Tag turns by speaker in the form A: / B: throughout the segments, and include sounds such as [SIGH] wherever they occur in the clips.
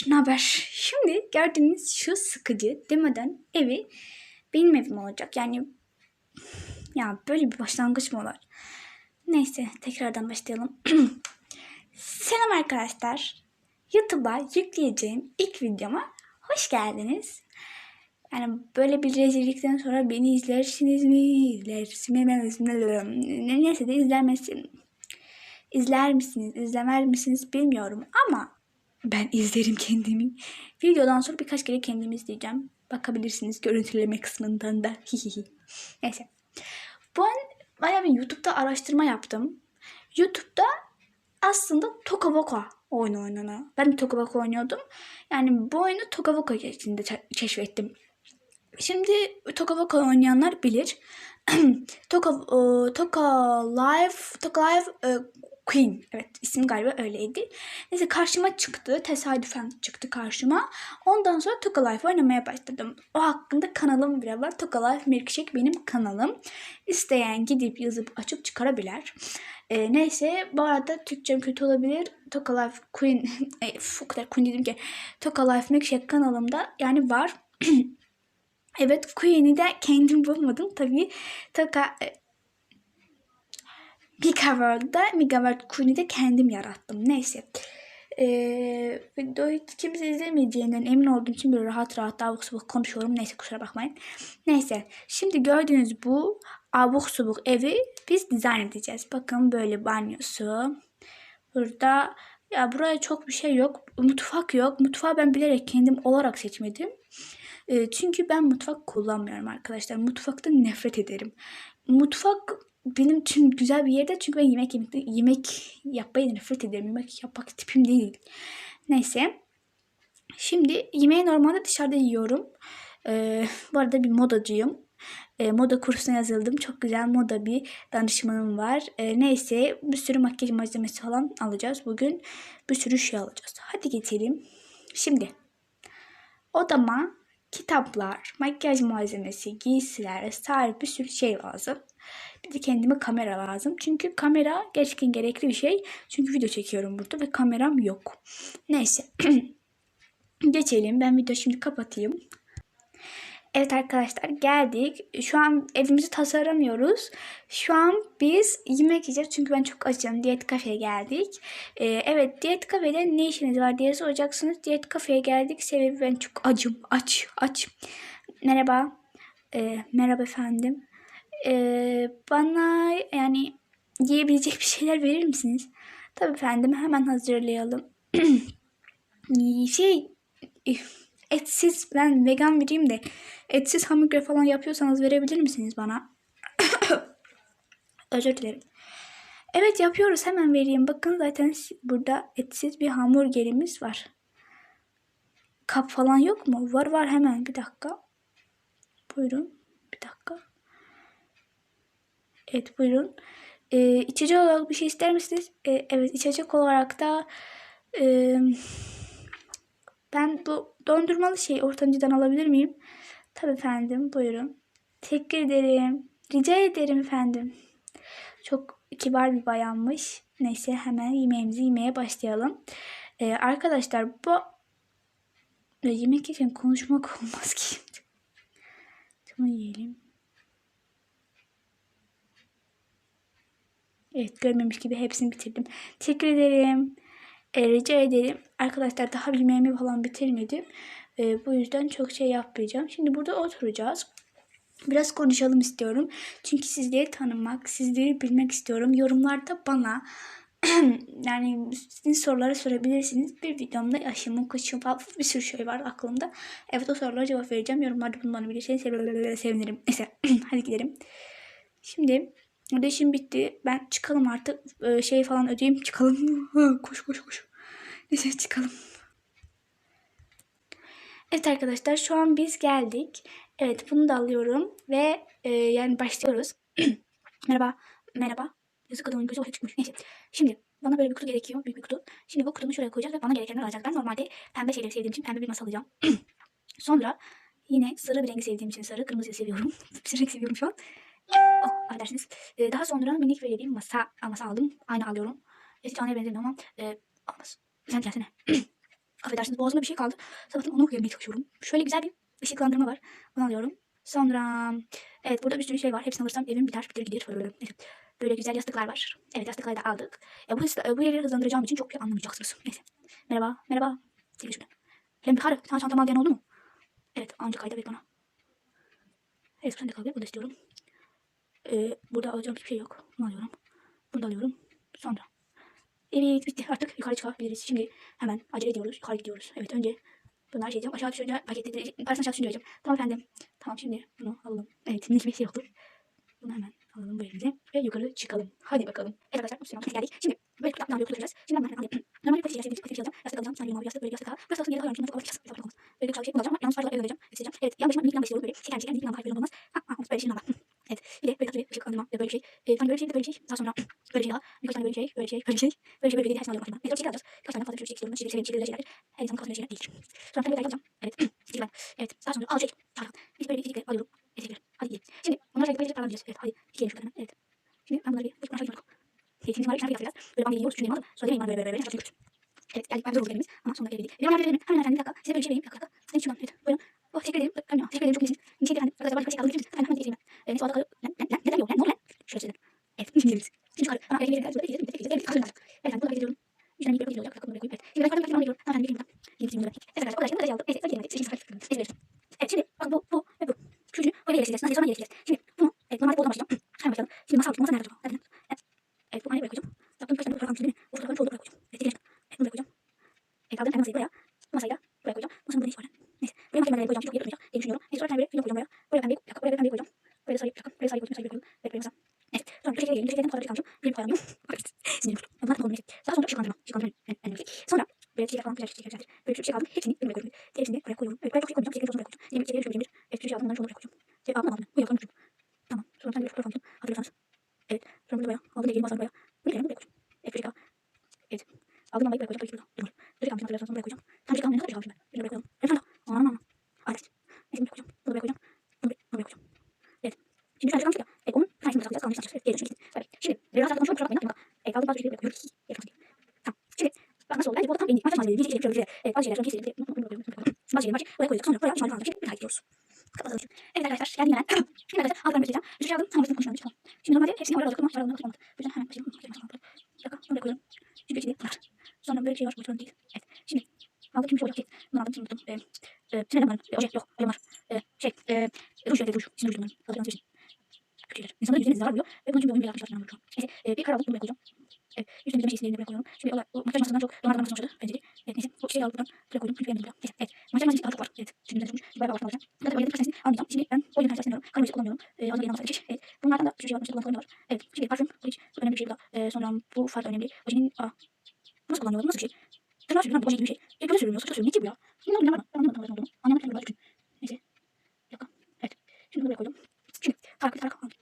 A: arkadaşlar, ne haber? Şimdi gördüğünüz şu sıkıcı demeden evi benim evim olacak. Yani ya böyle bir başlangıç mı olur? Neyse tekrardan başlayalım. [CLEARS THROAT] Selam arkadaşlar. YouTube'a yükleyeceğim ilk videoma hoş geldiniz. Yani böyle bir rezillikten sonra beni izlersiniz mi? İzlersiniz mi? Neyse de izlemesin. İzler misiniz, izlemez misiniz bilmiyorum ama ben izlerim kendimi. Videodan sonra birkaç kere kendimi izleyeceğim. Bakabilirsiniz görüntüleme kısmından da. Neyse. Ben bayağı bir YouTube'da araştırma yaptım. YouTube'da aslında Toka Boka oyunu oynanıyor. Ben de Toka Boka oynuyordum. Yani bu oyunu Toka Boka içinde keşfettim. Şimdi Toka Boka oynayanlar bilir. [CLEARS THROAT] Toka, uh, Toka Life, Toka Life uh, Queen. Evet isim galiba öyleydi. Neyse karşıma çıktı. Tesadüfen çıktı karşıma. Ondan sonra Toka Life oynamaya başladım. O hakkında kanalım bile var. Toka Life Milkshake benim kanalım. İsteyen gidip yazıp açıp çıkarabilir. Ee, neyse bu arada Türkçem kötü olabilir. Toka Life Queen, [LAUGHS] e, o kadar Queen dedim ki. Toka Life Milkshake kanalımda yani var. [CLEARS THROAT] evet Queen'i de kendim bulmadım. Tabii Toka e, Megaworld'da Megaworld Queen'i de kendim yarattım. Neyse. Ee, videoyu hiç kimse izlemeyeceğinden emin olduğum için böyle rahat rahat abuk subuk konuşuyorum. Neyse kusura bakmayın. Neyse. Şimdi gördüğünüz bu abuk subuk evi biz dizayn edeceğiz. Bakın böyle banyosu. Burada ya buraya çok bir şey yok. Mutfak yok. Mutfağı ben bilerek kendim olarak seçmedim. E, çünkü ben mutfak kullanmıyorum arkadaşlar. Mutfaktan nefret ederim. Mutfak benim için güzel bir yerde çünkü ben yemek yemek, yemek yapmayı nefret ederim. Yemek yapmak tipim değil. Neyse. Şimdi yemeği normalde dışarıda yiyorum. Ee, bu arada bir modacıyım. Ee, moda kursuna yazıldım. Çok güzel moda bir danışmanım var. Ee, neyse bir sürü makyaj malzemesi falan alacağız. Bugün bir sürü şey alacağız. Hadi geçelim. Şimdi odama kitaplar, makyaj malzemesi, giysiler, vesaire bir sürü şey lazım. Bir de kendime kamera lazım. Çünkü kamera gerçekten gerekli bir şey. Çünkü video çekiyorum burada ve kameram yok. Neyse. [CLEARS THROAT] Geçelim. Ben video şimdi kapatayım. Evet arkadaşlar geldik. Şu an evimizi tasarlamıyoruz. Şu an biz yemek yiyeceğiz. Çünkü ben çok açım. Diyet kafeye geldik. Ee, evet diyet kafede ne işiniz var diye soracaksınız. Diyet kafeye geldik. Sebebi ben çok acım. Aç. Aç. Merhaba. Ee, merhaba efendim. Ee, bana yani yiyebilecek bir şeyler verir misiniz? Tabii efendim hemen hazırlayalım. [CLEARS THROAT] şey etsiz ben vegan biriyim de etsiz hamburger falan yapıyorsanız verebilir misiniz bana? [COUGHS] Özür dilerim. Evet yapıyoruz hemen vereyim. Bakın zaten burada etsiz bir hamburgerimiz var. Kap falan yok mu? Var var hemen bir dakika. Buyurun. Bir dakika. Evet buyurun. Ee, içecek olarak bir şey ister misiniz? Ee, evet içecek olarak da e, ben bu dondurmalı şey ortancıdan alabilir miyim? Tabii efendim buyurun. Teşekkür ederim. Rica ederim efendim. Çok kibar bir bayanmış. Neyse hemen yemeğimizi yemeye başlayalım. Ee, arkadaşlar bu yemek yerken konuşmak [LAUGHS] olmaz ki. Tamam yiyelim. Evet görmemiş gibi hepsini bitirdim. Teşekkür ederim. E, rica ederim. Arkadaşlar daha yemeğimi falan bitirmedim. E, bu yüzden çok şey yapmayacağım. Şimdi burada oturacağız. Biraz konuşalım istiyorum. Çünkü sizleri tanımak, sizleri bilmek istiyorum. Yorumlarda bana [CLEARS THROAT] yani sizin soruları sorabilirsiniz. Bir videomda yaşımın, kuşum falan bir sürü şey var aklımda. Evet o sorulara cevap vereceğim. Yorumlarda bunu bana bilirseniz sevinirim. [CLEARS THROAT] Neyse [CLEARS THROAT] hadi gidelim. Şimdi Ödeşim bitti. Ben çıkalım artık. Ee, şey falan ödeyeyim. Çıkalım. [LAUGHS] koş koş koş. Neyse çıkalım. Evet arkadaşlar şu an biz geldik. Evet bunu da alıyorum. Ve e, yani başlıyoruz. [CLEARS THROAT] merhaba. Merhaba. Yazık adamın gözü ortaya çıkmış. Neyse. Şimdi bana böyle bir kutu gerekiyor. Büyük bir kutu. Şimdi bu kutumu şuraya koyacağız ve bana gerekenleri alacağız. Ben normalde pembe şeyleri sevdiğim için pembe bir masa alacağım. [CLEARS THROAT] Sonra yine sarı bir rengi sevdiğim için sarı. Kırmızıyı seviyorum. [LAUGHS] bir renk seviyorum şu an. Oh, affedersiniz. Ee, daha sonra minik böyle bir masa, masa aldım. Aynı alıyorum. Hiç anneye benzemiyor ama e, olmaz. Sen gelsene. [CLEARS THROAT]
B: Affedersiniz boğazımda bir şey kaldı. Sabahtan onu yemeye çalışıyorum. Şöyle güzel bir ışıklandırma var. Bunu alıyorum. Sonra evet burada bir sürü şey var. Hepsini alırsam evim biter bitir gider. Böyle, böyle güzel yastıklar var. Evet yastıkları da aldık. E, bu, bu yeri hızlandıracağım için çok iyi anlamayacaksınız. Neyse. Merhaba. Merhaba. Gel şuradan. Hem bir karı. Sana çantamı al oldu mu? Evet. Anca kayda ver bana. Evet sen de kal. Bunu da istiyorum. Ee, burada alacağım hiçbir şey yok. Bunu alıyorum. Bunu da alıyorum. Sonra. Evet bitti. Artık yukarı çıkabiliriz. Şimdi hemen acele ediyoruz. Yukarı gidiyoruz. Evet önce bunları şey diyeceğim. Aşağı düşünce paketleri parasını aşağı düşünce Tamam efendim. Tamam şimdi bunu alalım. Evet şimdi hiçbir şey yoktu. Bunu hemen alalım bu elimize ve yukarı çıkalım. Hadi bakalım. Evet arkadaşlar Müslüman biz geldik. Şimdi böyle ne yapıyoruz götüreceğiz. Şimdi ben hemen Normalde pati yastık pati alacağım. Yastık alacağım. Yine mavi yastık böyle yastık al. Burası olsun yere koyarım. Şimdi yastık olmaz. Böyle bir şey kullanacağım. Yalnız fazla öyle vereceğim. İsteyeceğim. Evet yan başıma minik yan istiyorum böyle. Şeker şeker minik var böyle olmaz. Ha ha böyle şey var. Evet. Bir de böyle bir ışık alma ve böyle bir şey. E, sonra böyle bir şey de böyle bir şey. Daha sonra böyle bir şey daha. Birkaç tane böyle bir şey. Böyle bir şey. Böyle bir şey. Böyle bir şey böyle bir şey. Her şey alıyorum aklımdan. Neyse o şeyler alacağız. Birkaç tane fazla bir şey istiyorum. Şirin şirin şirin şeyler. Her insanın kafasında şeyler değil. Sonra bir tane alacağım. Evet. Şirin Evet. Daha sonra al şey. Biz böyle bir şey alıyorum. Teşekkür Hadi gidelim. Şimdi onlara şöyle böyle davranacağız. Evet. Hadi. Gidelim şuradan. Evet. Şimdi ben bunları bir bir gidiyorum. Evet. Şimdi bunları bir yapacağız. Böyle ben geliyoruz. Çünkü Sonra demeyin bana böyle böyle böyle. Çok kötü. Evet geldik ben zor gelimiz ama sonunda gelebildik. Benim edelim. Hemen efendim bir dakika. Size böyle bir şey vereyim. Bir dakika. Hadi şuradan. Evet. Buyurun. Oh teşekkür ederim. Efendim, teşekkür ederim. Çok iyisiniz. Bir şey efendim. Arkadaşlar başka bir şey misiniz? Efendim hemen geçeyim ben. Ee, neyse o adaka. Lan lan lan. Neden yok lan? Ne oldu lan? Şöyle söyledim. Evet. Şimdi gidebiliriz. Şimdi yukarı. Ama evine gidelim. Burada gideceğiz. Burada gideceğiz. Evet. Hazırım. Evet. Burada gidiyorum. Bir tane bir böyle olacak. Bakın buraya koyayım. Evet. Şimdi ben yukarıdan gidiyorum. Hemen gidiyorum. Şimdi Evet arkadaşlar. O da şimdi aldım. Evet. Hadi gidelim. Seçim sıfır. Evet. Şimdi bakın bu bu ve bu. Şu üçünü böyle yerleştireceğiz. Nasıl sonra yerleştireceğiz. Şimdi bunu evet normalde buradan başlayacağım. Hemen başlayalım. Şimdi masa altı. Masa nerede acaba? Evet. Evet. Bu anayı buraya koyacağım. Yaptığım kaç tane fotoğraf almışım değil mi? O fotoğrafın çoğunu buraya koyacağım. Evet. Gidelim. Evet. Bunu buraya koyacağım. Evet. Aldım. Hemen masayı buraya. Bu masayı da buraya koyacağım. Masanın burada ne işi var lan? Neyse. Buraya makine koyacağım. Çok iyi oturmayacak diye düşünüyorum. Neyse sonra bir tane böyle film koyacağım buraya. Buraya pembe yakıp buraya pembe koyacağım. Buraya sarı yakıp buraya sarı koyacağım. Sarı koyacağım. Evet. Buraya masa. Evet. Sonra bir şekilde gelelim. Bir şekilde fotoğraf çıkarmışım. Bir tuttu. Bunlar da neyse. Daha sonra ışıklandırma. Işıklandırma. Böyle çiçek falan güzel bir şey aldım. Hepsini buraya koyuyorum. Evet. Ben çok şey koyacağım. Çiçekleri buraya koyacağım. Yeni bir çiçekleri şöyle bir. Evet. Bir şey aldım. Bunları şunu buraya koyacağım. Şey aldım aldım. Bu yakalım ucum. Tamam. Sonra ben bir fotoğraf aldım. Hatırlıyorsanız. Evet. Sonra bunu buraya. Aldım. Gelin masanı buraya. Bunu gelin buraya koyacağım. Evet. Bir şey al. Evet. Aldım lambayı buraya koyacağım. Tabii ki burada. Dur. Bir şey aldım. Hatırlıyorsanız buraya koyacağım. Tam bir şey aldım. Ne kadar bir şey almışım ben. Bunu buraya koyalım. Evet. Sonra. Aman aman. Adet. Neyse bunu koyacağım. Bunu buraya koyacağım. Bunu buraya koyacağım. Evet. Şimdi şöyle kalmıştık ya. Evet. Onun bir tanesini bırakacağız. Kalmıştık. Evet. Geri dönüşüm. Tabii. Şimdi. Biraz daha konuşalım. Kusura bakmayın. Yapmayın. Evet. Aldım bazı şeyleri buraya koyuyoruz. Evet. Tamam. Şimdi. Bak nasıl oldu? Bence bu arada tam benim. Maç maç böyle. Bir şey şöyle bir şey. Evet. Bazı şeyler şöyle keselim. Bunu koyuyorum. Bazı şeyleri maç. Buraya koyacağız. Sonra buraya şöyle kaldı. Şimdi bir daha gidiyoruz. Kapatalım. Evet arkadaşlar. Geldim ben. Şimdi arkadaşlar. Aldım Bir aldım. Tamam. Şimdi konuşalım. Çıkalım. Şimdi normalde hepsini oraya aldık ama oraya aldık. O yüzden hemen başlayalım. Bir dakika. Bunu buraya koyalım. Şimdi bir şey bunlar. Sonra böyle bir şey var. Bu sorun değil. Evet. Şimdi aldım. Şöyle şey. Bunu aldım. Şimdi unuttum. Ee, e, sinirden var. E, oje yok. Var. E, şey. E, ruj yok. Ruj. Sinir rujum var. Hatırlayanız için. Kötüler. İnsanların yüzüne zarar vuruyor. Ve bunun için bir oyun bile yapmışlar. İnanmıyorum şu an. Neyse. E, bir kar aldım. Bunu koyacağım. Evet. Yüzden bir buraya koyuyorum. Şimdi olay, o makyaj masasından çok donardan masasına uçladı. Bence de. Evet neyse. O şeyi alıp buradan buraya koydum. Çünkü benim buraya. Neyse. Evet. Makyaj masası daha çok var. Evet. Şimdi ben olmuş. Bayağı abartma alacağım. Zaten oynadım. Kaç tanesini almayacağım. Şimdi ben oyunu kaç tanesini alıyorum. Kalın kullanmıyorum. Ee, az önce yanımda geçiş. Evet. Bunlardan da şey kullandıklarım da var. Evet. Şimdi parfüm. Bu hiç önemli bir şey bu da. Ee, sonra bu far da önemli. Ojenin aa. Nasıl kullanıyorlar? Nasıl bir şey? Tırnağı sürüyorum. Oje gibi bir şey. E, göze sürülmüyor. Saça sürülmüyor. Ne ki bu ya? Şimdi ne var? Ben anlamadım olduğunu. Anlamadım ne olduğunu. Neyse. Bir dakika. Evet. Şimdi buraya koydum. Şimdi tarak tarak aldım.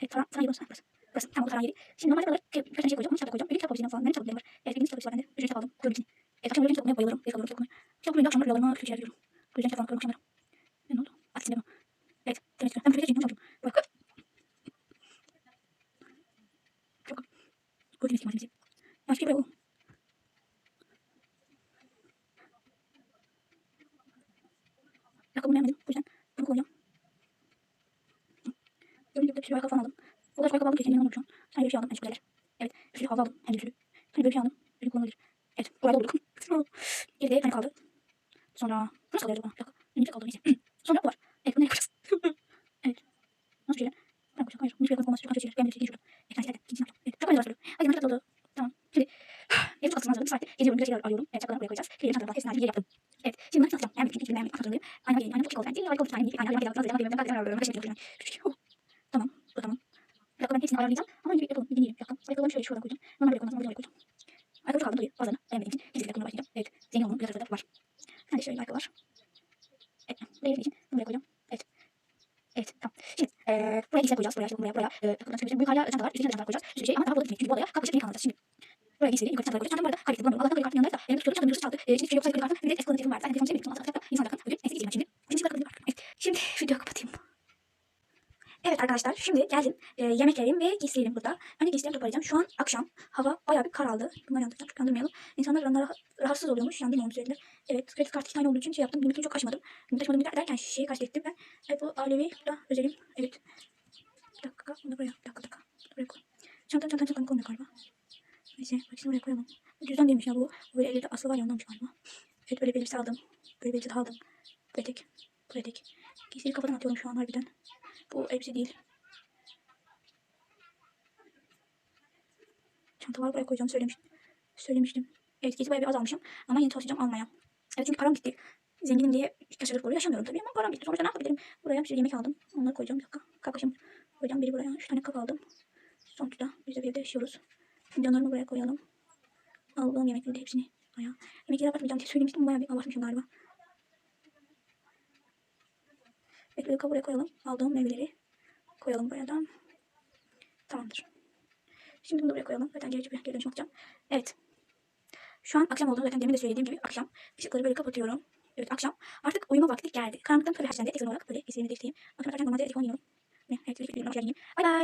B: Evet. Tarak tarak yeri burası. Burası. Tamam o tarak yeri. Şimdi normalde buralara birkaç tane şey koyacağım. Onu kitapta koyacağım. Bir kitap ojenim falan. Benim kitaplarım var. Evet. Benim kitap var bende. Üçüncü kitap aldım. Koyuyorum içine. Evet. Akşam böyle kitap okumaya bayılırım. Alıyorum. Kitap okumaya. Kitap okumaya akşamları rüyalarıma kötü şeyler diyorum. Bu yüzden kitap falan koyuyorum akşamları. Ne oldu? Aksine bu. Evet. Demek ki. Ben böyle çekeyim. Hocam. Bak. Çok. Koyayım içine malzemesi. Başka bir bu. Ayakkabımı beğenmedim. Bu yüzden bunu koyacağım. Gördüğünüz gibi bir ayakkabı falan aldım. O kadar ayakkabı aldım ki kendimden şu an. Sen böyle bir şey aldım. Güzeller. Evet. Bir sürü havlu aldım. Hem de bir sürü. Hani böyle bir şey aldım. Böyle kullanılabilir. Evet. Kolay bulduk. Geride bir tane kaldı. Sonra nasıl kalıyor acaba? Bir dakika. Benim kaldı neyse. [CLEARS THROAT] Sonra bu var. Evet bunu [LAUGHS] yapacağız. evet. Nasıl şeyler? Ben koyacağım. Hayır. Bunu şöyle olmaz. Şurada şeyler. Ben de bir şey şurada. Evet. Hadi hadi. Şöyle. Hadi yanına katıldı. Tamam. Şimdi. Ev çok aslında hazırladım. Saatte geziyorum. Güzel şeyler alıyorum. Evet. Çakılarını buraya koyacağız. Şöyle çakılarını hepsini ayrı yaptım. Evet. Şimdi ben satacağım. Yani bütün içini beğenmedim. Hatırlıyorum. Ayna gelin. Ayna çok oldu bence. Harika oldu. Ayna gelin. Ayna gelin. Ayna gelin. Ayna gelin. Tamam. Bu tamam. Bir ben hepsini ayarlayacağım. Ama önce bir yapalım. Bir deneyelim. Bir. Ayakkabılarımı şöyle şuradan koyacağım. Normal böyle koymazsam buraya koyacağım. Ayakkabı kaldım duruyor. Bazılarını beğenmediğim için. Gizli kullanmaya başlayacağım. Evet. Zengin olmanın biraz da var. Hadi şöyle bir ayakkabı var. Evet. Buraya için. Bunu buraya koyacağım. Evet. Evet. Tamam. Şimdi. Buraya giysiler koyacağız. Buraya. Buraya. Buraya. Ee, takımdan çıkacağız. Büyük hala çantalar. Üstüne çantalar koyacağız. Bir sürü şey. Ama daha burada. Çünkü bu odaya kapı çıkmayı kalmayacağız. Şimdi. Buraya giysileri. Yukarı çantalar koyacağız. Çantam bu arada kayıtlı bulamıyorum. Allah'tan kredi kartım yanındaysa. Elimde tutuyorum. Çantamın virüsü çaldı. Ee, şimdi hiçbir şey yoksa kredi kartım. Bir de eski kullanıcı var. Zaten telefonum şey biriktim. Altı insan bakın. Bugün neyse gideceğim şimdi. Şimdi. Evet. Şimdi videoyu kapatayım. Evet arkadaşlar şimdi geldim. E, yemeklerim ve giysilerim burada. Önce giysilerimi toparlayacağım. Şu an akşam. Hava bayağı bir karaldı. Bunları yandıracağım. Çünkü yandırmayalım. İnsanlar ranlara rahatsız oluyormuş. Yandırmamamı söylediler. Evet kredi kartı iki tane olduğu için şey yaptım. Limitini çok aşmadım. Limit aşmadım derken şeyi kaçlettim ben. Evet bu Alevi. Bu da özelim. Evet. Bir dakika. Bunu buraya. Bir dakika. Bir dakika. Buraya koy. Çantam çantam çantam koymuyor galiba. Neyse. Bak şimdi buraya koyalım. Bu cüzdan değilmiş ya bu. Bu böyle elde aslı var ya ondanmış galiba. Evet böyle bir aldım. Böyle bir elbise aldım. Bu etek. Bu etek. Giysileri kafadan atıyorum şu an harbiden. Bu elbise değil. Çantaları buraya koyacağım söylemiştim. Söylemiştim. Evet gezi bayağı bir azalmışım. Ama yeni çalışacağım almaya. Evet çünkü param gitti. Zenginim diye yaşadık burada yaşamıyorum tabii ama param gitti. Sonuçta ne yapabilirim? Buraya bir sürü yemek aldım. Onları koyacağım. Bir dakika. Kalkışım. Koyacağım biri buraya. Üç tane kap aldım. Sonuçta biz de bir evde yaşıyoruz. Fincanlarımı buraya koyalım. Aldığım yemekleri de hepsini bayağı. Yemekleri abartmayacağım diye söylemiştim. Bayağı bir abartmışım galiba. Böyle buraya koyalım. Aldığım meyveleri koyalım buraya da. Tamamdır. Şimdi bunu buraya koyalım. Zaten geri, geri dönüşüm atacağım. Evet. Şu an akşam oldu. Zaten demin de söylediğim gibi akşam. Işıkları böyle kapatıyorum. Evet akşam. Artık uyuma vakti geldi. Karanlıktan tabii haşlandı. Eksen olarak böyle izlerimi değiştireyim. Akşam zaten normalde telefon yiyorum. Ne? Evet, telefon yiyorum. Bay bay.